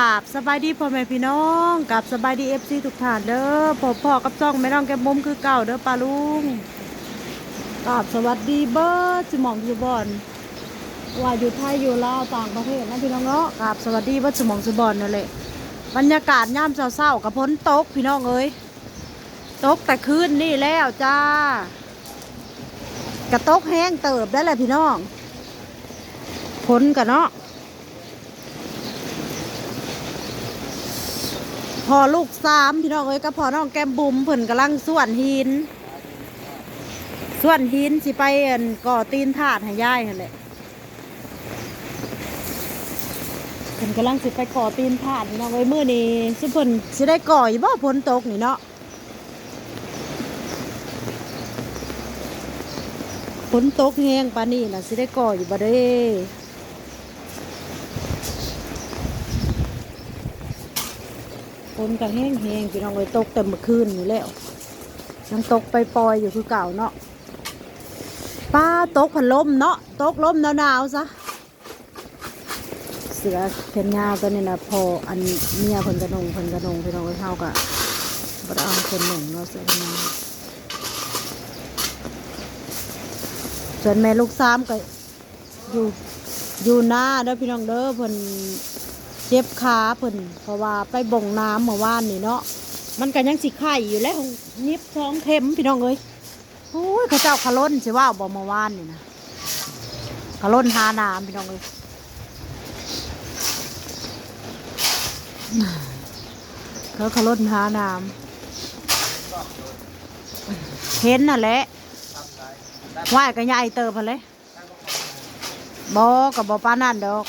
กับสบายดีพ่อแม่พี่น้องกับสบายดีเอฟซีทุกท่านเด้อพ่อพ่อกับจ้องแม่น้องแกมมุมคือเก่าเด้อปลาลุงกับสวัสดีเบิร์ดจิมองจิบอนว่าอยู่ไทยอยู่ลาวต่างประเทศนะพี่น้องเนาะกับสวัสดีเบิร์ดจิมองจิบอนนั่นแหละบรรยากาศย่ามเศร้าๆกับพ้นตกพี่น้องเอ้ยตกแต่คืนนี่แล้วจ้ากระตกแห้งเติบได้แหละพี่น้องพ้นกันเนาะ พอลูกสามพี่น้องเอ้ยก็พอน้องแก้มบุ๋มเพิ่นกำลังส่วนหิน ส่วนหินสิไปก่อตีนถาดให้ยายหั่นแหละเพิ่นกำลังสิไปก่อตีนถาดพี่น้องเอ้ยมื้อนี้สิเพิ่นสิได้ก่ออยู่บ่ฝนตกนี่เนาะฝนตกแห้งปานนี้น่ะสิได้ก่ออยู่บ่เด้ ฝนก็แห้งแห้งพี่น้องเลยตกแต่เมื่อคืนนี่แล้วยังตกไปปล่อยอยู่คือเก่าเนาะป้าตกพันลมเนาะตกลมหนาวๆซะเสือแขนยาวตัวนี้นะพออันเมียเพิ่นกระนงเพิ่นกระนงพี่น้องเลยเท่ากับบ่ได้เอาคนหนึ่งเนาะเสือแขนยาวส่วนแม่ลูกสามก็อยู่อยู่หน้าเด้อพี่น้องเด้อเพิ่น เจ็บขาเพิ่นเพราะว่าไปบ่งน้ำเมื่อวานนี่เนาะมันก็ยังสิไข่อยู่แล้วยิบท้องเข็มพี่น้องเอ้ยโอ้ยเขาเจ้าขล้นสิว่าบ่เมื่อวานนี่นะขล้นหาน้ำพี่น้องเอ้ยเขาขล้นหาน้ำเห็นน่ะแหละว่ายก็ใหญ่เติบพนเลยบ่กับบ่ปานนั่นดอก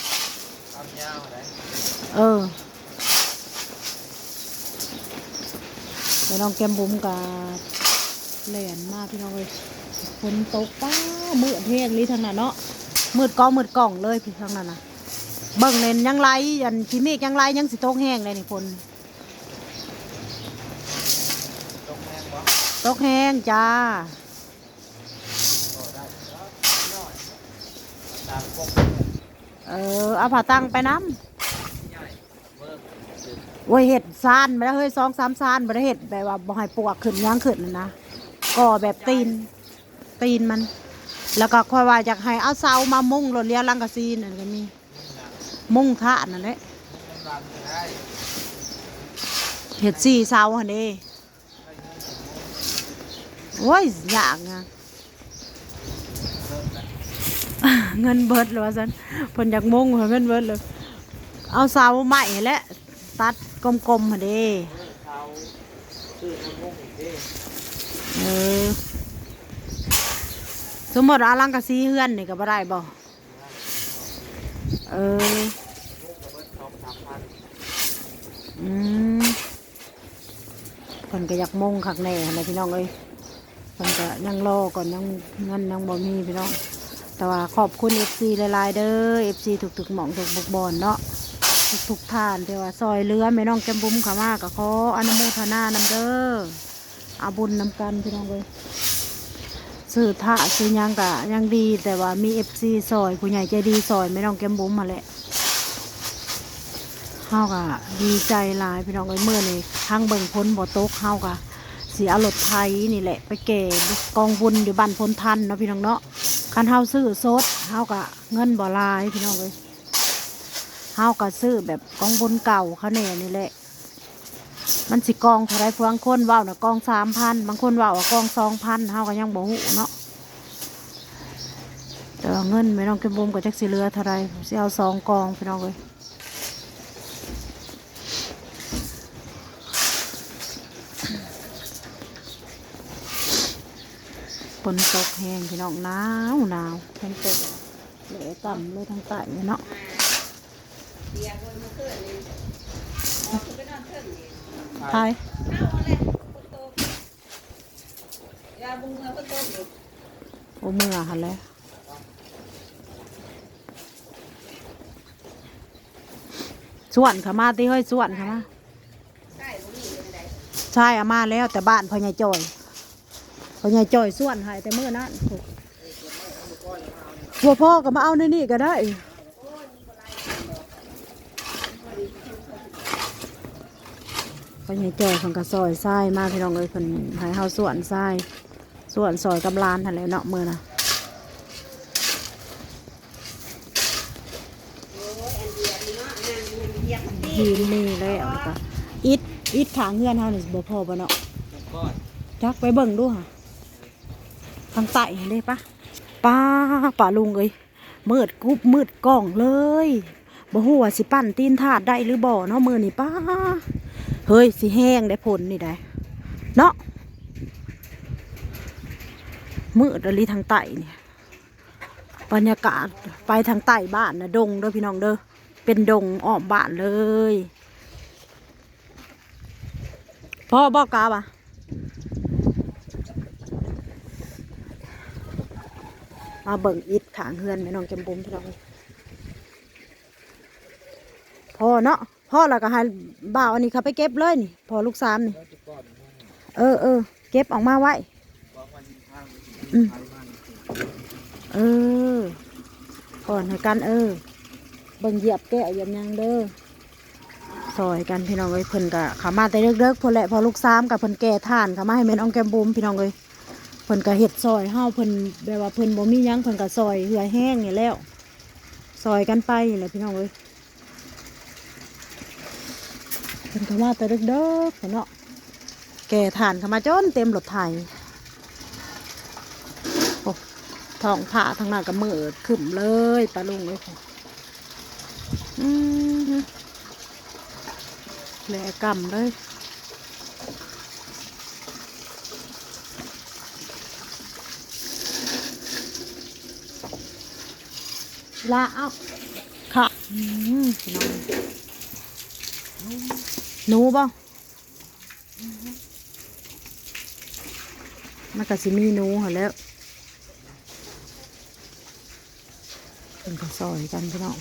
เออไปน้องแก้มบุ๋มกับแหลนมากพี่น้องเลยฝนตกป้ามืดเท่งลีทางนั้นเนาะมืดกองมืดกล่องเลยพี่ทางนั้นนะเบิ่งเน้นยังไรยันขี้เมฆยังไรยังสิตกแห้งเลยนี่ฝนตกแห้งจ้าเออเอาผ้าตั้งไปน้ำ โอ้ยเห็ดซานไปแล้วเฮ้ยสองสามซานไปแล้วเห็ดแบบว่าบ่ให้ปวกขึ้นย่างขึ้นนะนะก่อแบบตีน ตีนมัน แล้วก็ค่อยว่าอยากให้เอาเสามามุ่งรถเลี้ยลังกะซีนั่นก็มีมุ่งท่านั่นแหละเห็ดสี่เสาหันเด้โอ้ยอยากไงเงินเบิดเลยว่าสันเพิ่นอยากมุ่งเงินเบิดเลยเอาเสาใหม่แหละตัด กลมๆมาเด้เออสมมติว่าลังกะซีเฮือนนี่ก็บ่ได้บ่เอออืมเพิ่นก็อยากมงคักแน่อะพี่น้องเอ้ยเพิ่นก็ยังรอก่อนยังเงินยังบ่มีพี่น้องแต่ว่าขอบคุณ FC หลายๆเด้อ FC ทุกๆหม่องทุกบุกบอนเนาะ ทุกท่านที่ว่าซอยเรือแม่น้องแก้มบุ้มขามากก็ขออนุโมทนานำเด้ออาบุญนำกันพี่น้องเลยซื้อท่าซื้อยังกะยังดีแต่ว่ามีเอฟซีซอยผู้ใหญ่ใจดีซอยแม่น้องแก้มบุ้มมาแหละเฮากะดีใจหลายพี่น้องเอ้ยเมื่อนี่ทางเบิ่งพ้นบ่ตกเฮากะเสียรถไทยนี่แหละ ไปเก่กองบุญอยู่บ้านพ้นทันเนาะพี่น้องเนาะคันเฮาซื้อสดเฮากะเงินบ่ลายพี่น้องเอ้ย เฮาก็ซื้อแบบกองบุญเก่าเขาแน่นี่แหละ มันสิกองเท่าไรบางคนว่าวนะกองสามพันบางคนว่าว่ากองสองพันเฮาก็ยังบ่หูเนาะแต่เงินไม่ต้องเก็บบุมกับจักสิเหลือเท่าไรสิเอาสองกองพี่น้องเลยฝนตกแห้งพี่น้องหนาวหนาวฝนตกเหลือต่ำเลยทางใต้เนี่ยเนาะใช่โอ้เมื่อหันแล้วส่วนขามาตีเฮ้ยส่วนขามาใช่อามาแล้วแต่บ้านพ่อใหญ่จอยพ่อใหญ่จอยส่วนให้แต่เมื่อนั้นหัวพ่อก็มาเอาในนี่ก็ได้ ก็ยังจ่อยเพิ่นก็ซอยทรายมาพี่น้องเอ้ยเพิ่นให้เฮาสวนทรายสวนซอยกับลานหั่นแหละเนาะมื้อน่ะหินนี่แล้วก็อิฐอิฐขางเฮือนเฮานี่สิบ่พอบ่เนาะจักไปเบิ่งดูค่ะทางใต้เห็นได้ปะป้าป่าลุงเอ้ยมืดกุบมืดกล้องเลยบ่ฮู้ว่าสิปั้นตีนถาดได้หรือบ่เนาะมือนี่ป้า เฮ้ยสิแห้งได้ผลนี่ได้เนาะมืดอลีทางใต้เนี่ยบรรยากาศไปทางใต้บ้านนะดงเด้อพี่น้องเด้อเป็นดงออมบ้านเลยพ่อบอกกาบะมาเบิ่งอิดขางเฮือนแม่น้องจำบุมพี่น้องพ่อเนาะพ่อแล้วก็ให้บ่าวอันนี้เขาไปเก็บเลยนี่พอลูกสามนี่เออเออเก็บออกมาไว้เออก่อนให้กันเออบิ่งเหยียบแก้ยียบหยังเด้อซอยกันพี่น้องเอ้ยเพิ่นก็ขามาแต่เด็กๆพอแหละพอลูกสามกับเพิ่นแก่ท่านขามาให้แม่น้องแกมบุมพี่น้องเอ้ยเพิ่นก็เฮ็ดซอยเฮาเพิ่นแบบว่าเพิ่นบ่มียังเพิ่นก็ซอยเหือแห้งนี่แล้วซอยกันไปนี่แหละพี่น้องเอ้ยเพิ่นก็มาแต่เด็กๆเนาะแก่ท่านเข้ามาจนเต็มรถไถโอ้ท้องผ้าทางนั้นก็มืดขึ้นเลยปลาลุงเอ้ยอืมแหลกำเลยลาเอาค่ะอืมน้อง หนูบ่มันก็สิมีหนูเหรอแล้วเป็นก็ซอยกันพี่น้อง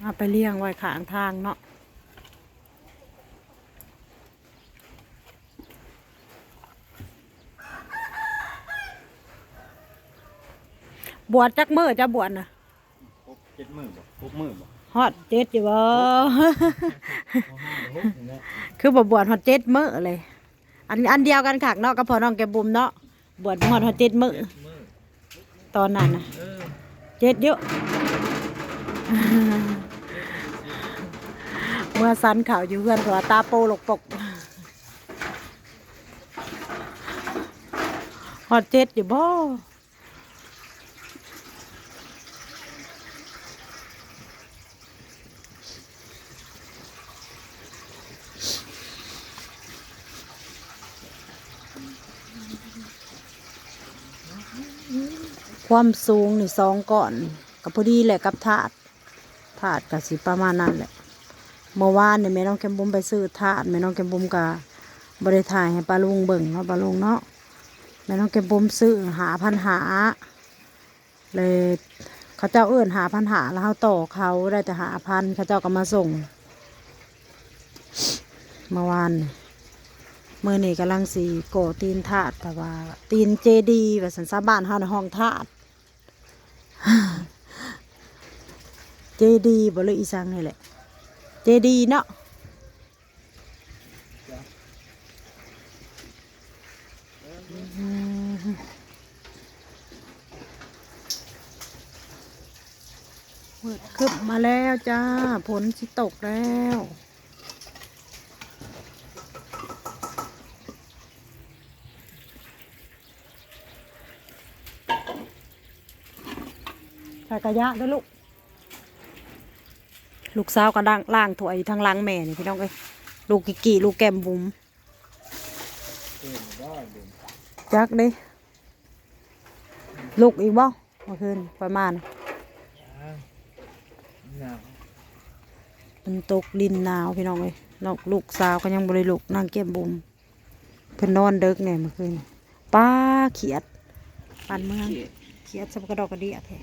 เอาไปเลี้ยงไว้ข้างทางเนาะ บวชจักมือจะบวชนะพกเจ็ดมือบ่พกมือบ่ฮอดเจ็ดอยู่บ่เอาห้าหกนี่แหละคือบ่บวชฮอดเจ็ดมือเลย อันอันเดียวกันขากเนาะกับพ่อน้องแกบุมเนาะบวชฮอดฮอดเจ็ดมือมือตอนนั้นนะเออเจ็ดเยอะเมื่อสันข่าวอยู่เพื่อนหัวตาโปหลกปกฮอดเจ็ดอยู่บ่ ความสูงนี่สองก่อนกับพอดีแหละกับถาดถาดกับสิประมาณนั้นแหละ เมื่อวานเนี่ยแม่น้องแกมบุมไปซื้อถาดแม่น้องแกมบุมกับบริถ่ายให้ปลาลุงเบิ่งเนาะปลาลุงเนาะแม่น้องแกมบุมซื้อหาพันหา เลยเขาเจ้าเอื้นหาพันหาแล้วเขาต่อเขาได้แต่หาพันเขาเจ้าก็มาส่งเมื่อวานเมื่อนี่กำลังสีโกอตีนถาดแต่ว่า ตีนเจดีว่าสันซาบ้านเฮาในห้องถาด เจดีบ่เลยอีสังนี่แหละ เจดีเนาะมืดคึบมาแล้วจ้า ผลสิตกแล้ว ส่กระยะด้วยลูก ลูกสาวก็ดังล่างถวยทางล้างแม่นี่พี่น้องเอ้ยลูกกิกกี้ลูกแก้มบุ๋มจักเด้ลูกอีกบ่เมื่อคืนประมาณมันตกดินหนาวพี่น้องเอ้ยนอกลูกสาวก็ยังบริลูกนั่งแก้มบุ๋มเพิ่นนอนเด็กเนี่ยเมื่อคืนป้าเขียดปานเมืองเขียดสับกระดอกกระเดียแท้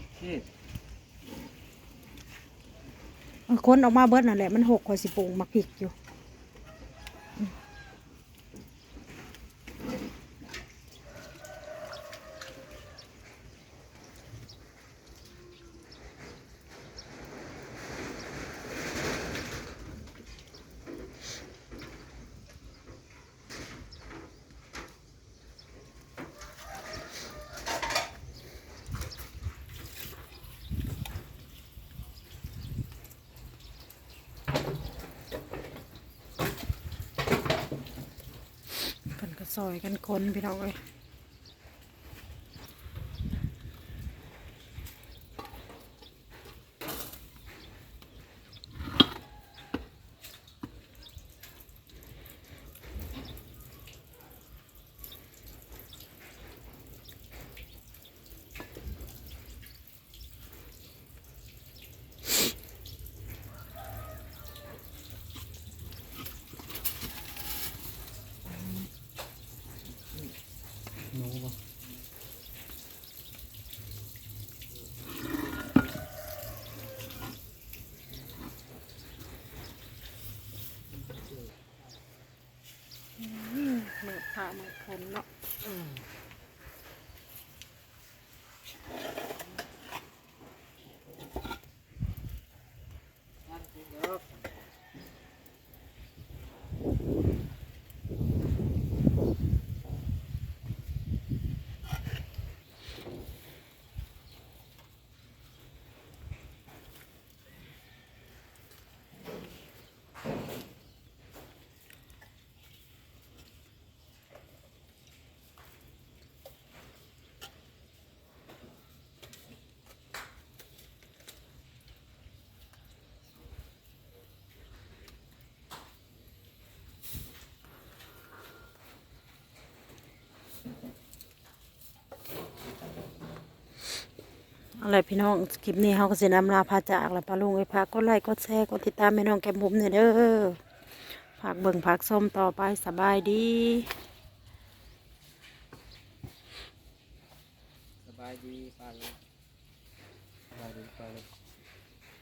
คนออกมาเบิดนั่นแหละมันหกคอยสิปลูกมักผิกอยู่ ซอยกันคนพี่น้องเลย มื่อผ่าเมื่อผลเนาะ อะไรพี่น้องคลิปนี้เขาก็สินำลาพาจากแล้วพาลุงไอ้พักก็ไลค์ก็แชร์ก็ติดตามแม่น้องแก้มบุ๋มเนี่ยเด้อฝากเบิ่งผักส้มต่อไปสบายดีสบายดีปาเลยสบายดีปาเลย